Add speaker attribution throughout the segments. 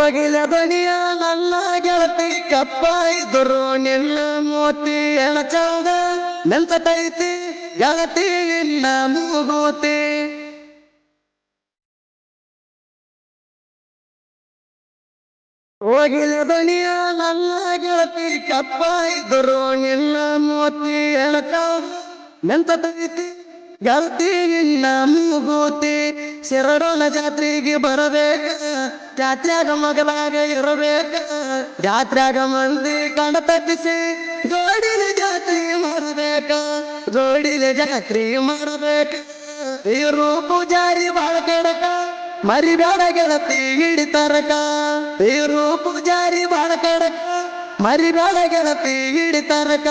Speaker 1: ಹೋಗಿಲ್ಲ ಬನಿಯ ನನ್ನ ಗೆಳತಿ ಕಪ್ಪ ಇದ್ದರು ನಿನ್ನ ಮೋತಿ, ಎಣಚಂದ ನೆಲ್ತೈತಿ, ಗೆಳತಿ, ನಿನ್ನ ಮೂಗೂತಿ. ಹೋಗಿಲ ದನಿಯ ನನ್ನ ಗೆಳತಿ ಕಪ್ಪ ಇದ್ದರು ನಿನ್ನ ಮೋತಿ, ಎಣಚಂದ ನೆಲ್ತೈತಿ, ಗೆಳತಿ, ನಿನ್ನ ಮೂಗೂತಿ. ಶರಡೋಣ ಜಾತ್ರೆಗೆ ಬರಬೇಕ ಜಾತ್ರೆಗ ಮಗಲಾಗ ಇರಬೇಕ ಜಾತ್ರೆಗ ಮಂದಿ ಕಣ ತಪ್ಪಿಸಿ ಜೋಡಿನ ಜಾತ್ರೆ ಮಾಡಬೇಕ ಜೋಡಿನ ಜಾತ್ರೆ ಮಾಡಬೇಕ ಇರು ಪೂಜಾರಿ ಬಾಳ ಕೆಡಕ ಮರಿಬೇಡ ಗೆಳತಿ ಹಿಡಿತಾರಕ ಇರು ಪೂಜಾರಿ ಬಾಳ ಕೆಡಕ ಮರಿಬೇಡ ಗೆಳತಿ ಹಿಡಿತರಕ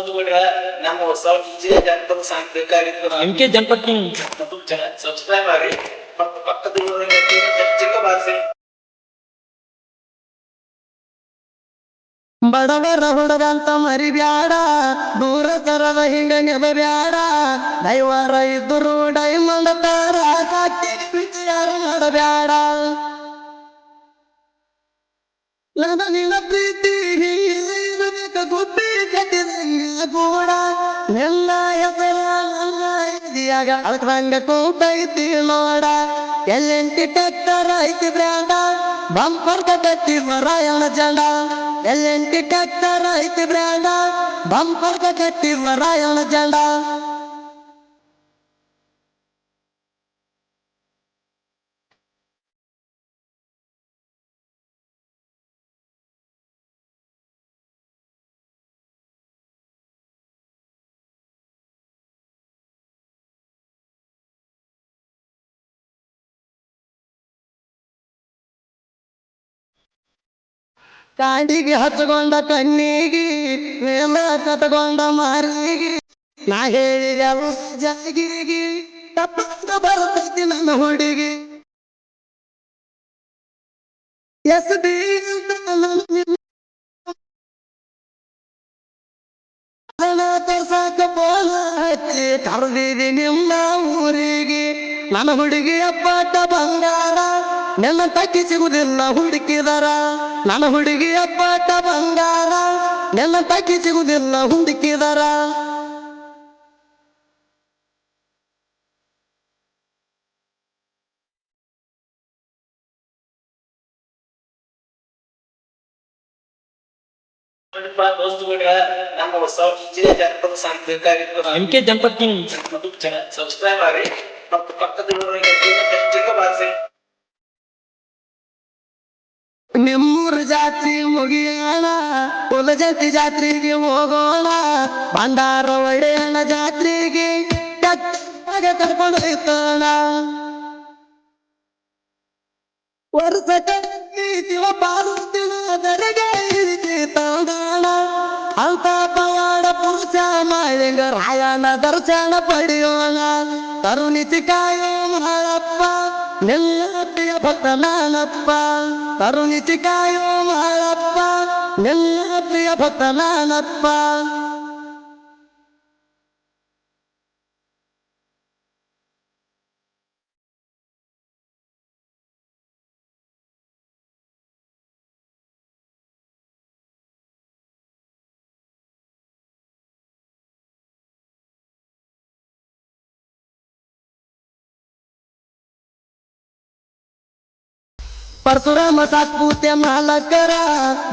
Speaker 2: ದೋಸ್ತುಗಳ್ರ ನಮ್ಮ ಡಿಜೆ ಜನಪದ ಸಾಂಗ್ ಬೇಕಾಗಿತ್ತು
Speaker 3: ಜನಪದ
Speaker 2: ಸಬ್ಸ್ಕ್ರೈಬ್ ಆಗ್ರಿ ಮತ್ತು ಪಕ್ಕದ ಚಿಕ್ಕ ಭಾಷೆ
Speaker 1: ಬಡವರ ಹುಡುಗಂತ ಮರಿಬ್ಯಾಡ ದೂರ ತರದ ಹಿಂಗ ನೆಬಬ್ಯಾಡ. ದೈವರ ಇದ್ದರು ಡೈಮಂಡ್ ತಾರ ವಿಚಾರ ಮಾಡಬ್ಯಾಡ. ನನ್ನ ನಿನ್ನ ಪ್ರೀತಿ ಗುಬ್ಬಿ. ಕಟ್ಟಿದಂಗ ಕೂಡ ನಿನ್ನ ಎದೆಯಾಗ ಅಳ್ಕಂಗ ಕೂತೈತಿ ನೋಡ. ಎಲ್ಲೆಂಟಿ ಟ್ಯಾಕ್ಟರ್ ಐತಿ ಬ್ರ್ಯಾಂಡ? ಬಂಪರ್ ಕಟ್ಟಿ ಮರಾಯಣ ಜಂಡ. ಎಲ್ಲೆಂಟಿ ಟ್ಯಾಕ್ಟರ್ ಐತಿ ಬ್ರ್ಯಾಂಡ? ಬಂಪರ್ ಕಟ್ಟಿ ಮರಾಯಣ ಜಂಡ. ಕಾಂಡಿಗೆ ಹತ್ಕೊಂಡ ಕಣ್ಣಿಗೆ ಮೇಲ ಕತ್ಕೊಂಡ ಮಾರಿಗೆ ನಾ ಹೇಳಿದ ಜಾಗಿರಿಗೆ ತಪ್ಪಂದ ಬರ್ತೈತಿ ನನ್ನ ಹುಡುಗಿ. ಎಸ್ ಡಿ ತರ್ಸಾಕ ಬೋಲ ಹಚ್ಚಿ ನಿಮ್ಮ ಊರಿಗೆ. ನನ್ನ ಹುಡುಗಿ ಅಪ್ಪಾಟ ಬಂಗಾರ, ನನ್ನ ತಕ್ಕಿ ಸಿಗುದಿಲ್ಲ ಹುಡುಕಿದರ. ನನ್ನ ಹುಡುಗಿ ಪಾಠ ಬಂಗಾರ ನೆಲ ತಕ್ಕಿ ಸಿಗುದಿಲ್ಲ ಹುಡುಕಿದರ
Speaker 2: ಡಿಜೆ ಜನಪದ
Speaker 3: ಎಂ ಕೆ
Speaker 2: ಸಬ್ಸ್ಕ್ರೈಬ್ ಆಗ್ರಿ ಮತ್ತು ಪಕ್ಕದ
Speaker 1: ನಿಮ್ಮೂರ ಜಾತ್ರೆ ಮುಗಿಯೋಣ ಕುಲಜಂತಿ ಜಾತ್ರೆಗೆ ಹೋಗೋಣ ಭಂಡಾರ ಒಡೆಯಣ ಜಾತ್ರೆಗೆ ಕರ್ಕೊಂಡು ಹೋಯ್ತೋಣ. ವರ್ಷ ಕಟ್ಟಿವ ಪಾರುತ್ತಿನ ದರಗೆ ಇರಿಸಿ ತಂದಾಣ ಅಂತ ಪವಾಡ ಪುರುಷ ಮಾಡಿಂಗ ರಾಯಣ ದರ್ಶನ ಪಡೆಯೋಣ. ಕರುಣಿಸಿ ಕಾಯೋ ನಿನ್ನ ಪ್ರಿಯ ಭಕ್ತ ನಾನಪ್ಪ ಕರುಣಿಸಿ ಕಾಯೋ ಮಾಳಪ್ಪ. ನಿನ್ನ ಪ್ರಿಯ ಭಕ್ತ ನಾನಪ್ಪ. ಪರಶುರಾಮ ಸಾತ್ಪೂತ್ಯ ಮಾಲಕರ,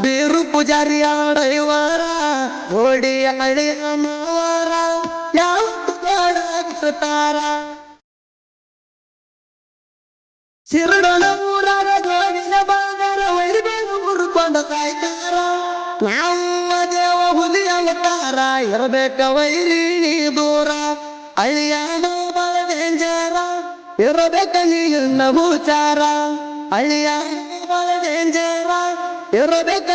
Speaker 1: ಬೇರು ಪೂಜಾರಿ ಆಡೈವರ ಓಡಿ ಅಳಿಯ ಮಾವರ, ಯಾವ ತಾರ ಶಿರಡನ ಊರಾಗ ಜೋಗಿನ ಬಾದರ ವೈರಿಬೇರು ಹುರ್ಕೊಂಡ ಸಾಯ್ತಾರ ನಾವು ದೇವ ಹುಲಿ ಅವತಾರ, ಇರಬೇಕ ವೈರಿ ನೀ ದೂರ. ಅಳಿಯ ಬಾಳ ಡೇಂಜರ ಇರಬೇಕ ನೀನ ಭೂಚಾರ. ಅಳಿಯ ಬಾಳ ಡೇಂಜರ ಇರಬೇಕ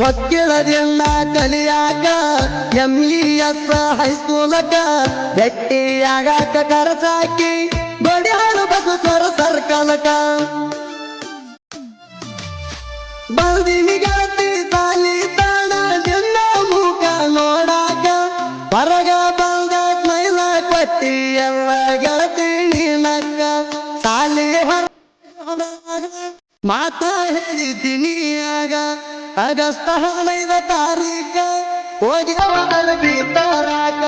Speaker 1: ಹೊಕ್ಕಿಳದಿಂದ ಕಲಿಯಾಕ ಎಂ ಇ ಎಸ್ ಹೈಸ್ಕೂಲಕ ಭೆಟ್ಟಿಯಾಗಾಕ ಕರಸಾಕಿ ಬಡಿಯಾಳು ಬಸವರ ಸರ್ಕಲಕ ಬಲ್ದಿನಿ ಗೆಳತಿ ತಾಲಿ ತಾಣ ಜನ್ನ ಮುಖ ನೋಡಾಕ. ಹೊರಗ ಬಂದ ಸ್ಮೈಲ ಕೊಟ್ಟಿ ಎಲ್ಲ ಗೆಳತಿ ನಿನಕ್ಕ ತಾಲಿ ಹೊರ ಮಾತಾ ಹೇಳಿದ್ದೀನಿ ಆಗ. ಆಗಸ್ಟ್ ಹದಿನೈದ ತಾರೀಕ ಹೋಗಿ ಅವಳ ಬೀತಾರಾಕ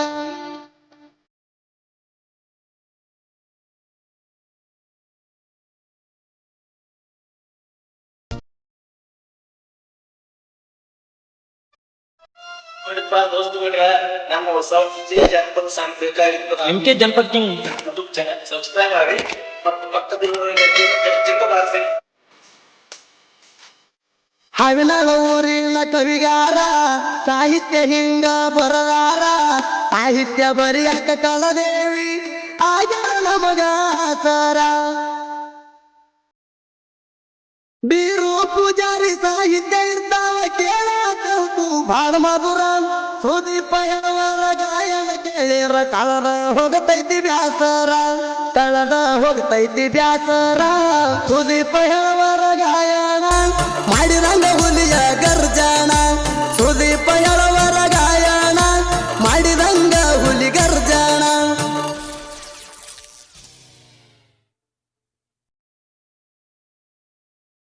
Speaker 2: ನೋಡಿಪ್ಪ ದೋಸ್ತುಗಳ್ರ ನಮ್ಮ ಹೊಸ ಜನಪದ ಸಾಂಗ್ ಬೇಕಾಗಿತ್ತು
Speaker 3: M K Janapad king
Speaker 2: YouTube channel subscribe ಆಗಿ ಮತ್ತು ಪಕ್ಕದಲ್ಲಿ ಚಿಕ್ಕ ಬಾರ್ಸಿ
Speaker 1: ಹಾವಿನ ಊರಿನ ಕವಿಗಾರ, ಸಾಹಿತ್ಯ ಹಿಂಗ ಬರದಾರ. ಸಾಹಿತ್ಯ ಬರಿಯಕ್ಕ ಕಲದೇವಿ ಆಗ್ಯಾರ ನಮಗ ಸರ ಬೀರು ಪೂಜಾರಿ ಸಾಹಿತ್ಯ ಇರ್ತಾವ ಕೇಳಾಕಂತು ಬಾಳ ಮಧುರ. ಸುದೀಪ ಹೇಳುವರ ಗಾಯನ ಕೇಳಿರ ಕಳರ ಹೋಗತೈತಿ ಬ್ಯಾಸರ. ಕಳದ ಹೋಗತೈತಿ ಬ್ಯಾಸರ. ಸುದೀಪ ಹೇಳ I know